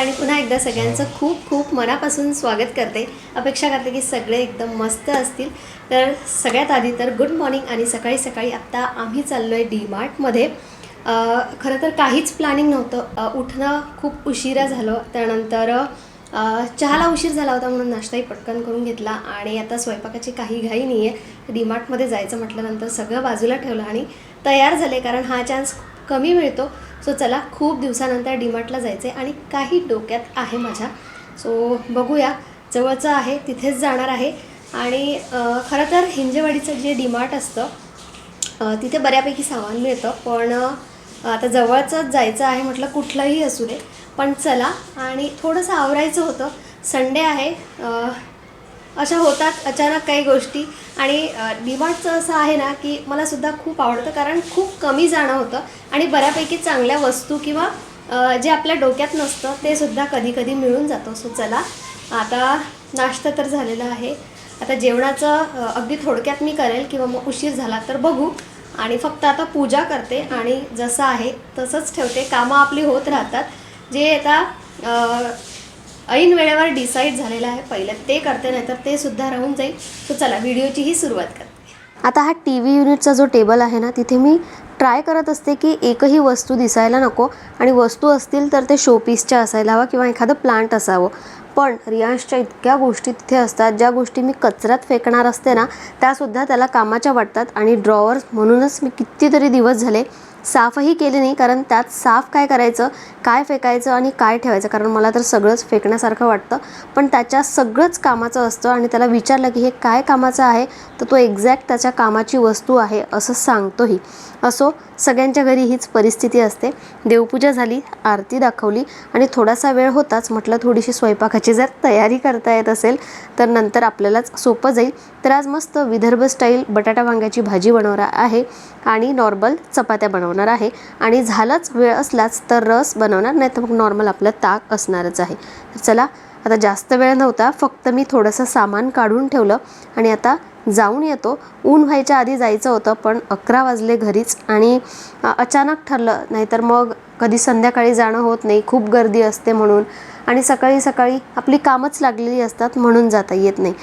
आणि पुन्हा एकदा सगळ्यांचं खूप खूप मनापासून स्वागत करते. अपेक्षा करते की सगळे एकदम मस्त असतील. तर सगळ्यात आधी तर गुड मॉर्निंग आणि सकाळी सकाळी आत्ता आम्ही चाललो आहे डी मार्टमध्ये खरं तर काहीच प्लॅनिंग नव्हतं. उठणं खूप उशिरा झालं. त्यानंतर चहाला उशीर झाला होता म्हणून नाश्ताही पटकन करून घेतला आणि आता स्वयंपाकाची काही घाई नाही आहे डीमार्टमध्ये जायचं म्हटल्यानंतर सगळं बाजूला ठेवलं आणि तयार झाले कारण हा चान्स कमी मिळतो. सो चला खूप दिवसानंतर डीमार्टला जायचं आहे आणि काही डोक्यात आहे माझ्या. सो बघूया. जवळचं आहे तिथेच जाणार आहे. आणि खरं तर हिंजेवाडीचं जे डीमार्ट असतं तिथे बऱ्यापैकी सामान मिळतं. पण आता जवळचंच जायचं आहे म्हटलं कुठलंही असू दे. पण चला आणि थोडंसं आवरायचं होतं. संडे आहे अशा होतात अचानक काही गोष्टी. आणि डिमार्टचं असं आहे ना की मला सुद्धा खूप आवडतं कारण खूप कमी जाणं होतं आणि बऱ्यापैकी चांगल्या वस्तू किंवा जे आपल्या डोक्यात नसतं ते सुद्धा कधी कधी मिळून जातं. सो चला आता नाश्ता तर झालेला आहे. आता जेवणाचं अगदी थोडक्यात मी करेल किंवा मग उशीर झाला तर बघू. आणि फक्त आता पूजा करते आणि जसं आहे तसंच ठेवते. कामं आपली होत राहतात. जे आता ऐन वेळेवर डिसाईड झालेलं आहे. पहिलं ते करते नाही तर ते सुद्धा राहून जाईल. तर चला व्हिडिओचीही सुरुवात करते. आता हा टी व्ही युनिटचा जो टेबल आहे ना तिथे मी ट्राय करत असते की एकही वस्तू दिसायला नको. आणि वस्तू असतील तर ते शोपीसच्या असायला हवा किंवा एखादं प्लांट असावं. पण रियांशच्या इतक्या गोष्टी तिथे असतात ज्या गोष्टी मी कचऱ्यात फेकणार असते ना त्यासुद्धा त्याला कामाच्या वाटतात. आणि ड्रॉवर्स म्हणूनच मी कितीतरी दिवस झाले साफही केले नाही कारण त्यात साफ काय करायचं काय फेकायचं आणि काय ठेवायचं? कारण मला तर सगळंच फेकण्यासारखं वाटतं. पण त्याच्या सगळंच कामाचं असतं आणि त्याला विचारलं की हे काय कामाचं आहे? तर तो एक्झॅक्ट त्याच्या कामाची वस्तू आहे असं सांगतोही. असो सगळ्यांच्या घरी हीच परिस्थिती असते. देवपूजा झाली आरती दाखवली आणि थोडासा वेळ होताच म्हटलं थोडीशी स्वयंपाकाची जर तयारी करता येत असेल तर नंतर आपल्यालाच सोपं जाईल. तर आज मस्त विदर्भ स्टाईल बटाटा वांग्याची भाजी बनवणार आहे आणि नॉर्मल चपात्या बनवणार आहे. आणि झालाच वेळ असलाच तर रस बनवणार नाही तर मग नॉर्मल आपलं ताक असणारच आहे. तर चला आता जास्त वेळ नव्हता फक्त मी थोडंसं सामान काढून ठेवलं आणि आता जाऊन येतो. ऊन व्हायच्या आधी जायचं होतं पण अकरा वाजले घरीच आणि अचानक ठरलं नाहीतर मग कधी संध्याकाळी जाणं होत नाही खूप गर्दी असते म्हणून. आणि सकाळी सकाळी आपली कामच लागलेली असतात म्हणून जाता येत नाही.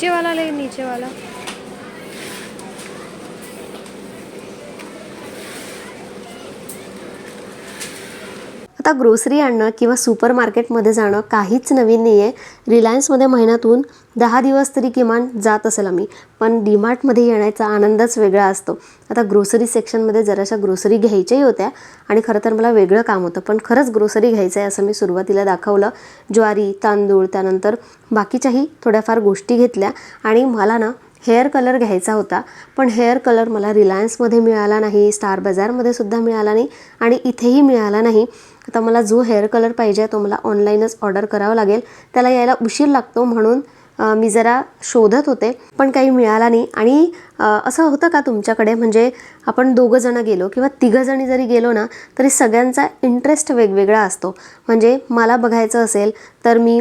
नीचे वाला ले नीचे वाला आता ग्रोसरी आणणं किंवा सुपर मार्केटमध्ये जाणं काहीच नवीन नाही आहे रिलायन्समध्ये महिन्यातून दहा दिवस तरी किमान जात असेल आम्ही. पण डीमार्टमध्ये येण्याचा आनंदच वेगळा असतो. आता ग्रोसरी सेक्शनमध्ये जराशा ग्रोसरी घ्यायच्याही होत्या आणि खरं तर मला वेगळं काम होतं. पण खरंच ग्रोसरी घ्यायचं आहे असं मी सुरुवातीला दाखवलं. ज्वारी तांदूळ त्यानंतर बाकीच्याही थोड्याफार गोष्टी घेतल्या आणि मला ना हेअर कलर घ्यायचा होता. पण हेअर कलर मला रिलायन्समध्ये मिळाला नाही स्टार बाजारमध्ये सुद्धा मिळाला नाही आणि इथेही मिळाला नाही. आता मला जो हेअर कलर पाहिजे तो मला ऑनलाईनच ऑर्डर करावा लागेल. त्याला यायला उशीर लागतो म्हणून मी जरा शोधत होते पण काही मिळाला नाही. आणि असं होतं का तुमच्याकडे? म्हणजे आपण दोघंजणं गेलो किंवा तिघंजणी जरी गेलो ना तरी सगळ्यांचा इंटरेस्ट वेगवेगळा असतो. म्हणजे मला बघायचं असेल तर मी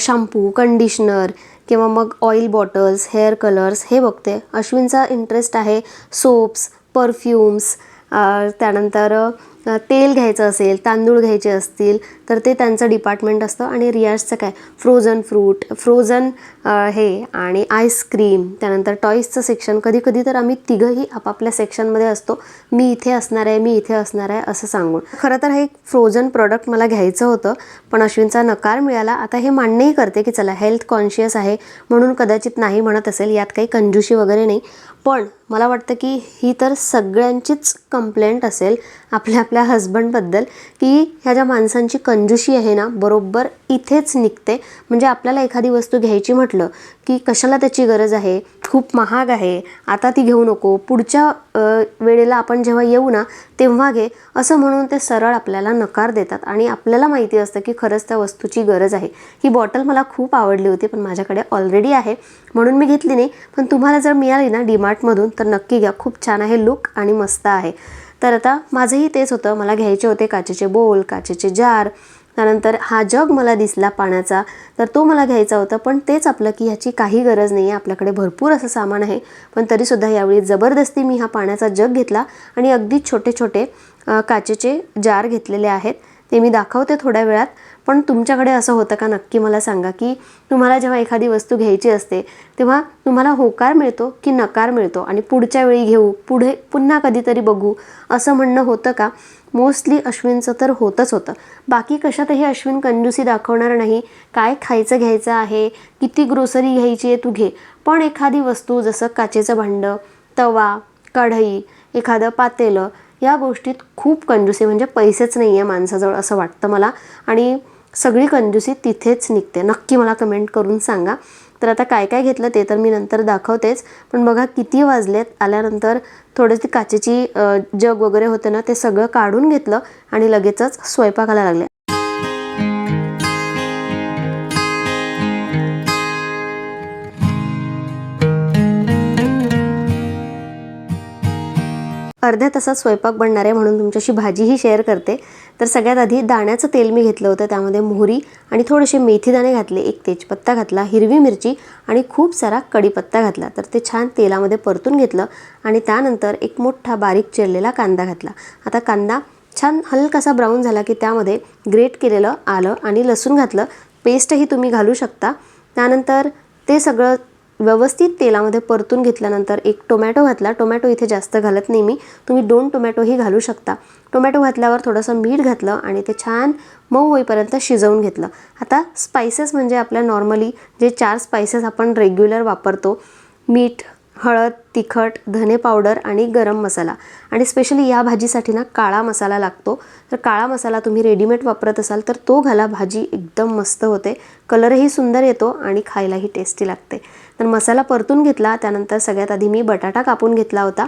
शॅम्पू कंडिशनर किंवा मग ऑइल बॉटल्स हेअर कलर्स हे बघते. अश्विनचा इंटरेस्ट आहे सोप्स परफ्युम्स त्यानंतर तेल घ्यायचं असेल तांदूळ घ्यायचे असतील तर ते त्यांचं डिपार्टमेंट असतं. आणि रियाजचं काय? फ्रोझन फ्रूट फ्रोझन हे आणि आईस्क्रीम त्यानंतर टॉईजचं सेक्शन कधी कधी तर आम्ही तिघंही आपापल्या सेक्शनमध्ये असतो. मी इथे असणार आहे मी इथे असणार आहे असं सांगून. खरं तर हे फ्रोझन प्रॉडक्ट मला घ्यायचं होतं पण अश्विनचा नकार मिळाला. आता हे मान्यही करते की चला हेल्थ कॉन्शियस आहे म्हणून कदाचित नाही म्हणत असेल यात काही कंजूशी वगैरे नाही. पण मला वाटतं की ही तर सगळ्यांचीच कंप्लेंट असेल आपल्या आपल्या हजबंडबद्दल की ह्या ज्या माणसांची कंजूशी आहे ना बरोबर इथेच निघते. म्हणजे आपल्याला एखादी वस्तू घ्यायची म्हटलं की कशाला त्याची गरज आहे? खूप महाग आहे. आता ती घेऊ नको. पुढच्या वेळेला आपण जेव्हा येऊ ना तेव्हा घे. असं म्हणून ते सरळ आपल्याला नकार देतात. आणि आपल्याला माहिती असतं की खरंच त्या वस्तूची गरज आहे. ही बॉटल मला खूप आवडली होती पण माझ्याकडे ऑलरेडी आहे. म्हणून मी घेतली नाही. पण तुम्हाला जर मिळाली ना डीमार्टमधून तर नक्की घ्या. खूप छान आहे. लुक आणि मस्त आहे. तर आता माझंही तेच होतं. मला घ्यायचे होते काचेचे बोल काचेचे जार त्यानंतर हा जग मला दिसला पाण्याचा. तर तो मला घ्यायचा होता. पण तेच आपलं की ह्याची काही गरज नाही आहे आपल्याकडे भरपूर असं सामान आहे. पण तरीसुद्धा यावेळी जबरदस्ती मी हा पाण्याचा जग घेतला. आणि अगदी छोटे छोटे काचेचे जार घेतलेले आहेत. ते मी दाखवते थोड्या वेळात. पण तुमच्याकडे असं होतं का? नक्की मला सांगा की तुम्हाला जेव्हा एखादी वस्तू घ्यायची असते तेव्हा तुम्हाला होकार मिळतो की नकार मिळतो? आणि पुढच्या वेळी घेऊ पुढे पुन्हा कधीतरी बघू असं म्हणणं होतं का? मोस्टली अश्विनचं तर होतंच होतं. बाकी कशातही अश्विन कंजूसी दाखवणार नाही. काय खायचं घ्यायचं आहे? किती ग्रोसरी घ्यायची आहे तू घे. पण एखादी वस्तू जसं काचेचं भांडं तवा कढई एखादं पातेलं या गोष्टीत खूप कंजूसी म्हणजे पैसेच नाही आहे माणसाजवळ असं वाटतं मला. आणि सगळी कंजूसी तिथेच निघते. नक्की मला कमेंट करून सांगा. तर आता काय काय घेतलं ते तर मी नंतर दाखवतेच. पण बघा किती वाजलेत. आल्यानंतर थोडीशी काचेची जग वगैरे होते ना ते सगळं काढून घेतलं आणि लगेचच स्वयंपाकाला लागले. अर्ध्या तासात स्वयंपाक बनणार आहे म्हणून तुमच्याशी भाजीही शेअर करते. तर सगळ्यात आधी दाण्याचं तेल मी घेतलं होतं त्यामध्ये मोहरी आणि थोडेसे मेथीदाणे घातले एक तेजपत्ता घातला हिरवी मिरची आणि खूप सारा कढीपत्ता घातला. तर ते छान तेलामध्ये परतून घेतलं आणि त्यानंतर एक मोठा बारीक चिरलेला कांदा घातला. आता कांदा छान हलकासा ब्राऊन झाला की त्यामध्ये ग्रेट केलेलं आलं आणि लसूण घातलं. पेस्टही तुम्ही घालू शकता. त्यानंतर ते सगळं व्यवस्थित तेलामध्ये परतून घेतल्यानंतर एक टोमॅटो घातला. टोमॅटो इथे जास्त घालत नाही मी. तुम्ही दोन टोमॅटोही घालू शकता. टोमॅटो घातल्यावर थोडंसं मीठ घातलं आणि ते छान मऊ होईपर्यंत शिजवून घेतलं. आता स्पायसेस म्हणजे आपल्या नॉर्मली जे चार स्पायसेस आपण रेग्युलर वापरतो मीठ हळद तिखट धने पावडर आणि गरम मसाला. आणि स्पेशली या भाजीसाठी ना काळा मसाला लागतो. तर काळा मसाला तुम्ही रेडीमेड वापरत असाल तर तो घाला. भाजी एकदम मस्त होते. कलरही सुंदर येतो आणि खायलाही टेस्टी लागते. तर मसाला परतून घेतला. त्यानंतर सगळ्यात आधी मी बटाटा कापून घेतला होता.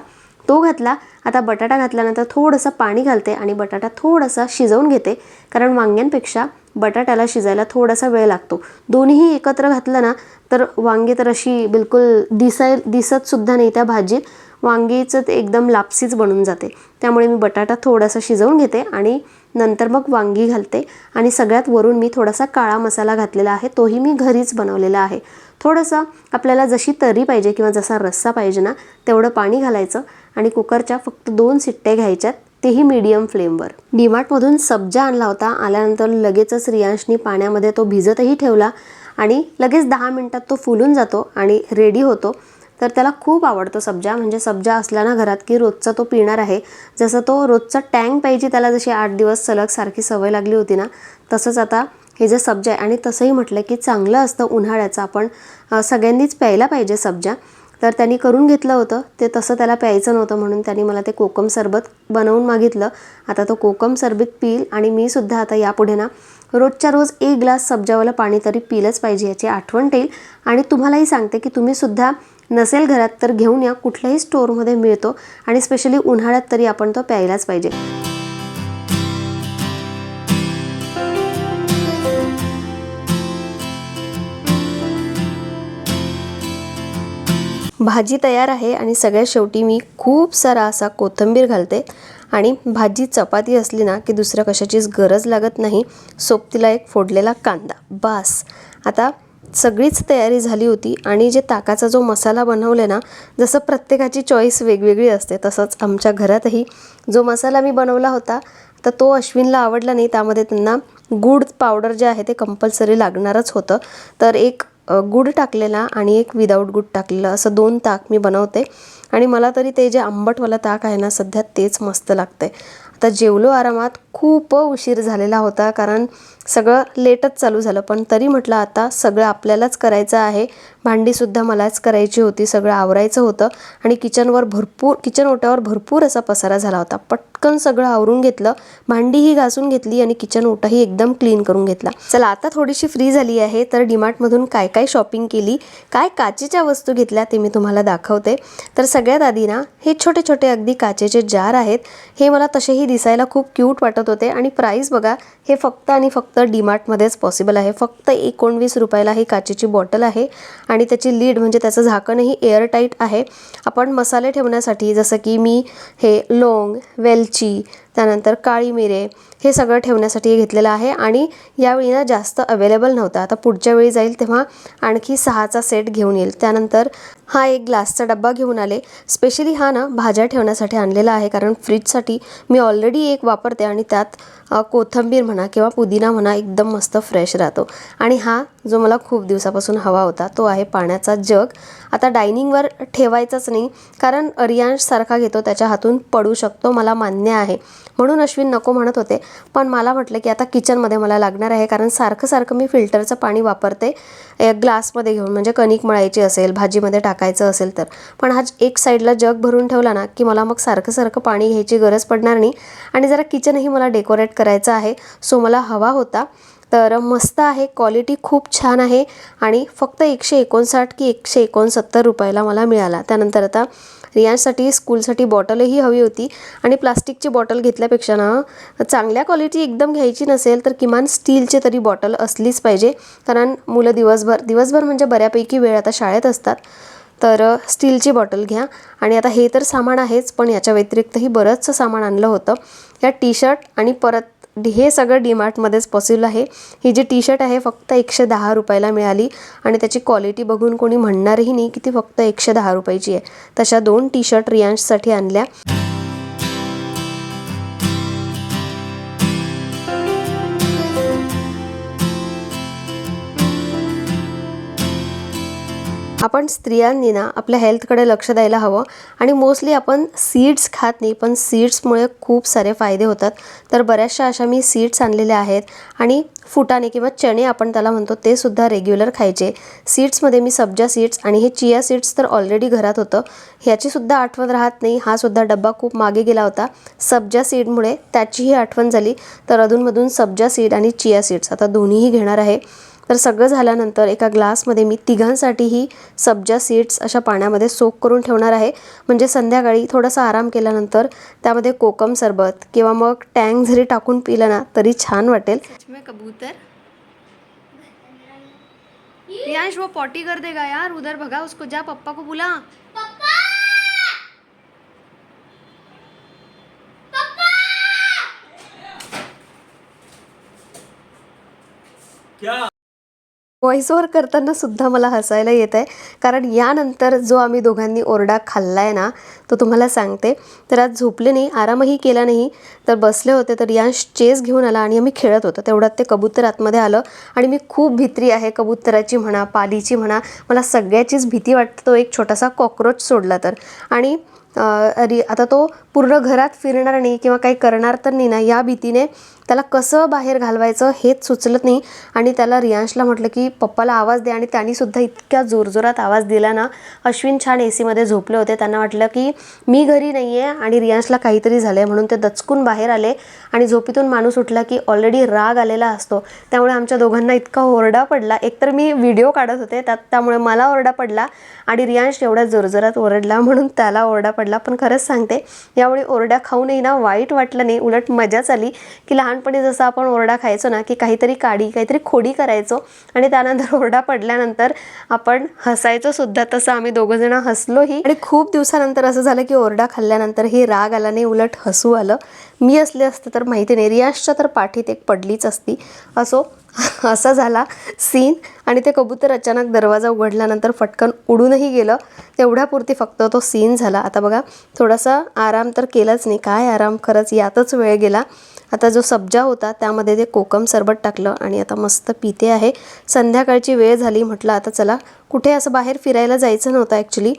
तो घातला. आता बटाटा घातल्यानंतर थोडंसं पाणी घालते आणि बटाटा थोडासा शिजवून घेते. कारण वांग्यांपेक्षा बटाट्याला शिजायला थोडासा वेळ लागतो. दोन्हीही एकत्र घातलं ना तर वांगी तर अशी बिलकुल दिसाय दिसतसुद्धा नाही त्या भाजीत. वांगीचं ते एकदम लापसीच बनून जाते. त्यामुळे मी बटाटा थोडासा शिजवून घेते आणि नंतर मग वांगी घालते आणि सगळ्यात वरून मी थोडासा काळा मसाला घातलेला आहे तोही मी घरीच बनवलेला आहे. थोडंसं आपल्याला जशी तरी पाहिजे किंवा जसा रस्सा पाहिजे ना तेवढं पाणी घालायचं आणि कुकरच्या फक्त दोन सिट्टे घ्यायच्यात तेही मीडियम फ्लेमवर डीमार्टमधून सब्जा आणला होता आल्यानंतर लगेचच रियांशनी पाण्यामध्ये तो भिजतही ठेवला आणि लगेच दहा मिनटात तो फुलून जातो आणि रेडी होतो. तर त्याला खूप आवडतो सब्जा. म्हणजे सब्जा असला ना घरात की रोजचा तो पिणार आहे. जसं तो रोजचा टँक पाहिजे त्याला जशी आठ दिवस सलग सारखी सवय लागली होती ना तसंच आता हे जे सब्जा आहे. आणि तसंही म्हटलं की चांगलं असतं उन्हाळ्याचं. आपण सगळ्यांनीच प्यायला पाहिजे सब्जा. तर त्यांनी करून घेतलं होतं. ते तसं त्याला प्यायचं नव्हतं म्हणून त्यांनी मला ते कोकम सरबत बनवून मागितलं. आता तो कोकम सरबत पिईल आणि मी सुद्धा आता यापुढे ना रोजच्या रोज एक ग्लास सब्जावालं पाणी तरी पिलंच पाहिजे याची आठवण ठेईल. आणि तुम्हालाही सांगते की तुम्ही सुद्धा नसेल घरात तर घेऊन या कुठल्याही स्टोअरमध्ये मिळतो आणि स्पेशली उन्हाळ्यात तरी आपण तो प्यायलाच पाहिजे. भाजी तयार आहे आणि सगळ्यात शेवटी मी खूप सारा असा कोथिंबीर घालते आणि भाजी चपाती असली ना की दुसऱ्या कशाचीच गरज लागत नाही सोबतीला एक फोडलेला कांदा. बास. आता सगळीच तयारी झाली होती आणि जे ताकाचा जो मसाला बनवले ना जसं प्रत्येकाची चॉईस वेगवेगळी असते तसंच आमच्या घरातही जो मसाला मी बनवला होता तर तो अश्विनला आवडला नाही. त्यामध्ये त्यांना गुड पावडर जे आहे ते कंपल्सरी लागणारच होतं. तर एक गुड टाकलेला आणि एक विदाऊट गुड टाकलेलं असं दोन ताक मी बनवते. आणि मला तरी ते जे आंबटवालं ताक आहे ना सध्या तेच मस्त लागतंय. आता जेवलो आरामात खूप उशीर झालेला होता कारण सगळं लेटच चालू झालं. पण तरी म्हटलं आता सगळं आपल्यालाच करायचं आहे. भांडीसुद्धा मलाच करायची होती सगळं आवरायचं होतं. आणि किचनवर भरपूर किचन ओट्यावर भरपूर असा पसारा झाला होता. पटकन सगळं आवरून घेतलं भांडीही घासून घेतली आणि किचन ओटाही एकदम क्लीन करून घेतला. चला आता थोडीशी फ्री झाली आहे तर डीमार्टमधून काय काय शॉपिंग केली काय काचेच्या वस्तू घेतल्या ते मी तुम्हाला दाखवते. तर सगळ्यात आधी ना हे छोटे छोटे अगदी काचेचे जार आहेत हे मला तसेही दिसायला खूप क्यूट वाटत होते. आणि प्राईस बघा हे फक्त आणि फक्त डीमार्टमध्येच पॉसिबल आहे. फक्त एकोणवीस रुपयाला ही काचेची बॉटल आहे. आणि त्याची लीड म्हणजे त्याचं झाकणही एअरटाईट आहे. आपण मसाले ठेवण्यासाठी जसं की मी हे लोंग वेलची त्यानंतर काळी मिरे हे सगळं ठेवण्यासाठी घेतलेलं आहे आणि यावेळी ना जास्त अवेलेबल नव्हतं. आता पुढच्या वेळी जाईल तेव्हा आणखी सहाचा सेट घेऊन येईल. त्यानंतर हा एक ग्लासचा डब्बा घेऊन आले. स्पेशली हा ना भाज्या ठेवण्यासाठी आणलेला आहे कारण फ्रीजसाठी मी ऑलरेडी एक वापरते आणि त्यात कोथंबीर कोथिंबीर म्हणा किंवा पुदिना म्हणा एकदम मस्त फ्रेश राहतो. आणि हा जो मला खूप दिवसापासून हवा होता तो आहे पाण्याचा जग. आता डायनिंगवर ठेवायचाच नाही कारण अरियांशसारखा घेतो त्याच्या हातून पडू शकतो मला मान्य आहे. म्हणून अश्विन नको म्हणत होते पण मला म्हटलं की आता किचनमध्ये मला लागणार आहे कारण सारखं सारखं मी फिल्टरचं पाणी वापरते ग्लासमध्ये घेऊन म्हणजे कणिक मळायची असेल भाजीमध्ये टाकायचं असेल तर. पण हा एक साईडला जग भरून ठेवला ना की मला मग सारखं सारखं पाणी घ्यायची गरज पडणार नाही. आणि जरा किचनही मला डेकोरेट करायचं आहे सो मला हवा होता. तर मस्त आहे क्वालिटी खूप छान आहे आणि फक्त एकशे एकोणसाठ की एकशे एकोणसत्तर रुपयाला मला मिळाला. त्यानंतर आता रियांसाठी स्कूलसाठी बॉटलही हवी होती आणि प्लास्टिकची बॉटल घेतल्यापेक्षा ना चांगल्या क्वालिटी एकदम घ्यायची नसेल तर किमान स्टीलची तरी बॉटल असलीच पाहिजे. कारण मुलं दिवसभर दिवसभर म्हणजे बऱ्यापैकी वेळ आता शाळेत असतात. तर स्टीलची बॉटल घ्या. आणि आता हे तर सामान आहेच पण याच्या व्यतिरिक्तही बरंचसं सामान आणलं होतं. या टी शर्ट आणि परत हे सगळं डीमार्टमध्येच पॉसिबल आहे. ही जी टी शर्ट आहे फक्त एकशे दहा रुपयाला मिळाली आणि त्याची क्वालिटी बघून कोणी म्हणणारही नाही की ती फक्त एकशे दहा रुपयाची आहे. तशा दोन टी शर्ट रियांशसाठी आणल्या. आपण स्त्रियांनी ना आपल्या हेल्थकडे लक्ष द्यायला हवं. आणि मोस्टली आपण सीड्स खात नाही पण सीड्समुळे खूप सारे फायदे होतात. तर बऱ्याचशा अशा मी सीड्स आणलेल्या आहेत. आणि फुटाणे किंवा चणे आपण त्याला म्हणतो ते सुद्धा रेग्युलर खायचे. सीड्समध्ये मी सब्जा सीड्स आणि हे चिया सीड्स तर ऑलरेडी घरात होतं. ह्याची सुद्धा आठवण राहत नाही. हा सुद्धा डब्बा खूप मागे गेला होता. सब्जा सीडमुळे त्याचीही आठवण झाली. तर अधूनमधून सब्जा सीड आणि चिया सीड्स आता दोन्हीही घेणार आहे. तर सगळं झाल्यानंतर एका ग्लासमध्ये मी तिघांसाठीही सब्जा सीड्स अशा पाण्यामध्ये सोक करून ठेवणार आहे. म्हणजे संध्याकाळी थोडासा आराम केल्यानंतर त्यामध्ये कोकम सरबत किंवा मग टँग जरी टाकून पिलं ना तरी छान वाटेल. कबूतर. रियांश वो पॉटी कर देगा यार. उधर भगा उसको. जा पप्पा को बुला. क्या? व्हॉइस ओव्हर करताना सुद्धा मला हसायला येत आहे कारण यानंतर जो आम्ही दोघांनी ओरडा खाल्ला आहे ना तो तुम्हाला सांगते. तर आज झोपले नाही आरामही केला नाही. तर बसले होते तर यांश चेस घेऊन आला आणि आम्ही खेळत होतो. तेवढ्यात ते कबूतर आतमध्ये आलं आणि मी खूप भित्री आहे. कबुतराची म्हणा पालीची म्हणा मला सगळ्याचीच भीती वाटते. तो एक छोटासा कॉक्रोच सोडला तर. आणि रि आता तो पूर्ण घरात फिरणार नाही किंवा काही करणार तर नाही ना या भीतीने त्याला कसं बाहेर घालवायचं हेच सुचलत नाही. आणि त्याला रियांशला म्हटलं की पप्पाला आवाज दे. आणि त्यांनीसुद्धा इतक्या जोरजोरात आवाज दिला ना अश्विन छान ए सीमध्ये झोपले होते. त्यांना वाटलं की मी घरी नाही आहे आणि रियांशला काहीतरी झालं आहे म्हणून ते दचकून बाहेर आले आणि झोपीतून माणूस उठला की ऑलरेडी राग आलेला असतो. त्यामुळे आमच्या दोघांना इतका ओरडा पडला. एकतर मी व्हिडिओ काढत होते त्यात त्यामुळे मला ओरडा पडला आणि रियांश एवढ्या जोरजोरात ओरडला म्हणून त्याला ओरडा पडला. पण खरंच सांगते यावेळी ओरडा खाऊनही ना वाईट वाटलं नाही. उलट मजाच आली की लहानपणी जसं आपण ओरडा खायचो ना की काहीतरी काडी काहीतरी खोडी करायचो आणि त्यानंतर ओरडा पडल्यानंतर आपण हसायचो सुद्धा. तसं आम्ही दोघंजणं हसलोही. आणि खूप दिवसानंतर असं झालं की ओरडा खाल्ल्यानंतर हे राग आला नाही उलट हसू आलं. मी असले असतं तर माहिती नाही. रियाशच्या तर पाठीत एक पडलीच असती. असो असा झाला सीन आणि ते कबूतर अचानक दरवाजा उघडल्यानंतर फटकन उडूनही गेलं. तेवढ्यापुरती फक्त तो सीन झाला. आता बघा थोडासा आराम तर केलाच नाही. काय आराम? खरंच यातच वेळ गेला. आता जो सब्जा होता त्यामध्ये ते कोकम सरबत टाकलं आणि आता मस्त पिते आहे. संध्याकाळची वेळ झाली म्हटलं आता चला कुठे असं बाहेर फिरायला जायचं नव्हतं ॲक्च्युली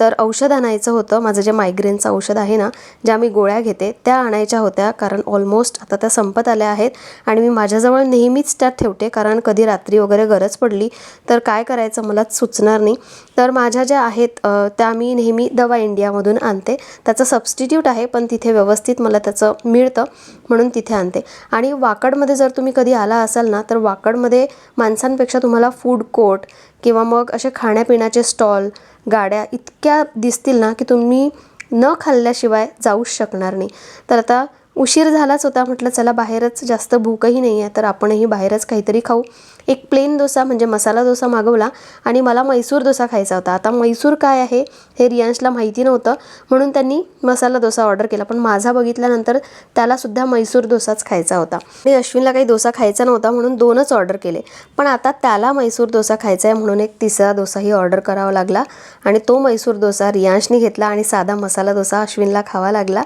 तर औषध आणायचं होतं. माझं जे मायग्रेनचं औषध आहे ना ज्या मी गोळ्या घेते त्या आणायच्या होत्या. कारण ऑलमोस्ट आता त्या संपत आल्या आहेत. आणि मी माझ्याजवळ नेहमीच त्या ठेवते. कारण कधी रात्री वगैरे गरज पडली तर काय करायचं मला सुचणार नाही. तर माझ्या ज्या आहेत त्या मी नेहमी दवा इंडियामधून आणते. त्याचं सबस्टिट्यूट आहे पण तिथे व्यवस्थित मला त्याचं मिळतं म्हणून तिथे आणते. आणि वाकडमध्ये जर तुम्ही कधी आला असाल ना तर वाकडमध्ये माणसांपेक्षा तुम्हाला फूड कोर्ट किंवा मग असे खाण्यापिण्याचे स्टॉल गाड्या इतक्या दिसतील ना की तुम्ही न खाल्ल्याशिवाय जाऊच शकणार नाही. तर आता उशीर झालाच होता म्हटलं चला बाहेरच जास्त भूकही नाही आहे तर आपणही बाहेरच काहीतरी खाऊ. एक प्लेन डोसा म्हणजे मसाला डोसा मागवला आणि मला मैसूर डोसा खायचा होता. आता मैसूर काय आहे हे रियांशला माहिती नव्हतं म्हणून त्यांनी मसाला डोसा ऑर्डर केला. पण माझा बघितल्यानंतर त्यालासुद्धा मैसूर डोसाच खायचा होता. मी अश्विनला काही डोसा खायचा नव्हता म्हणून दोनच ऑर्डर केले. पण आता त्याला मैसूर डोसा खायचा आहे म्हणून एक तिसरा डोसाही ऑर्डर करावा लागला. आणि तो मैसूर डोसा रियांशने घेतला आणि साधा मसाला डोसा अश्विनला खावा लागला.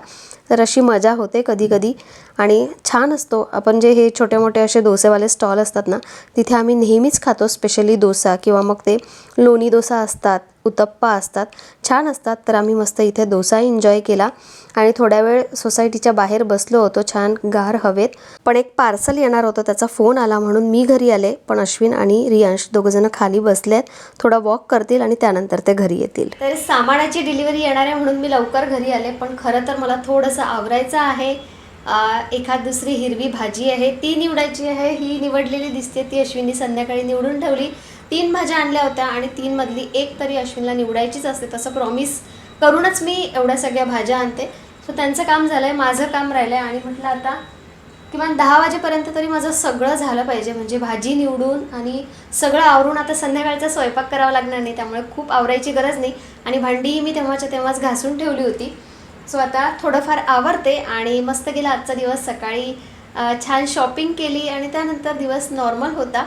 तर अशी मजा होते कधी कधी. आणि छान असतो. आपण जे हे छोटे मोठे असे डोसेवाले स्टॉल असतात ना इथे आम्ही नेहमीच खातो स्पेशली डोसा किंवा मग ते लोणी डोसा असतात उत्तप्पा असतात छान असतात. तर आम्ही मस्त इथे डोसा एन्जॉय केला आणि थोड्या वेळ सोसायटीच्या बाहेर बसलो होतो छान गार हवेत. पण एक पार्सल येणार होतं त्याचा फोन आला म्हणून मी घरी आले. पण अश्विन आणि रियांश दोघंजणं खाली बसले आहेत थोडा वॉक करतील आणि त्यानंतर ते घरी येतील. तर सामानाची डिलिव्हरी येणार आहे म्हणून मी लवकर घरी आले पण खरं तर मला थोडंसं आवरायचं आहे. एखाद दुसरी हिरवी भाजी आहे ती निवडायची आहे ही निवडलेली दिसते ती अश्विननी संध्याकाळी निवडून ठेवली. तीन भाज्या आणल्या होत्या आणि तीनमधली एक तरी अश्विनला निवडायचीच असते तसं प्रॉमिस करूनच मी एवढ्या सगळ्या भाज्या आणते. सो त्यांचं काम झालं आहे माझं काम राहिलं आहे आणि म्हटलं आता किमान दहा वाजेपर्यंत तरी माझं सगळं झालं पाहिजे. म्हणजे भाजी निवडून आणि सगळं आवरून आता संध्याकाळचा स्वयंपाक करावा लागणार नाही त्यामुळे खूप आवरायची गरज नाही. आणि भांडीही मी तेव्हाच्या तेव्हाच घासून ठेवली होती. सो आता थोडंफार आवरते आणि मस्त गेला आजचा दिवस सकाळी छान शॉपिंग केली आणि त्यानंतर दिवस नॉर्मल होता.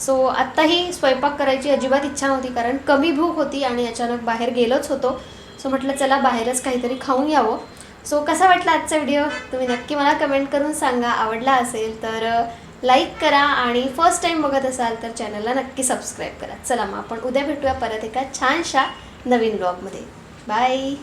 सो आत्ताही स्वयंपाक करायची अजिबात इच्छा नव्हती कारण कमी भूक होती आणि अचानक बाहेर गेलोच होतो. सो म्हटलं चला बाहेरच काहीतरी खाऊन यावं. सो कसा वाटला आजचा व्हिडिओ? तुम्ही नक्की मला कमेंट करून सांगा. आवडला असेल तर लाईक करा आणि फर्स्ट टाईम बघत असाल तर चॅनलला नक्की सबस्क्राईब करा. चला मग आपण उद्या भेटूया परत एका छानशा नवीन ब्लॉगमध्ये. बाय!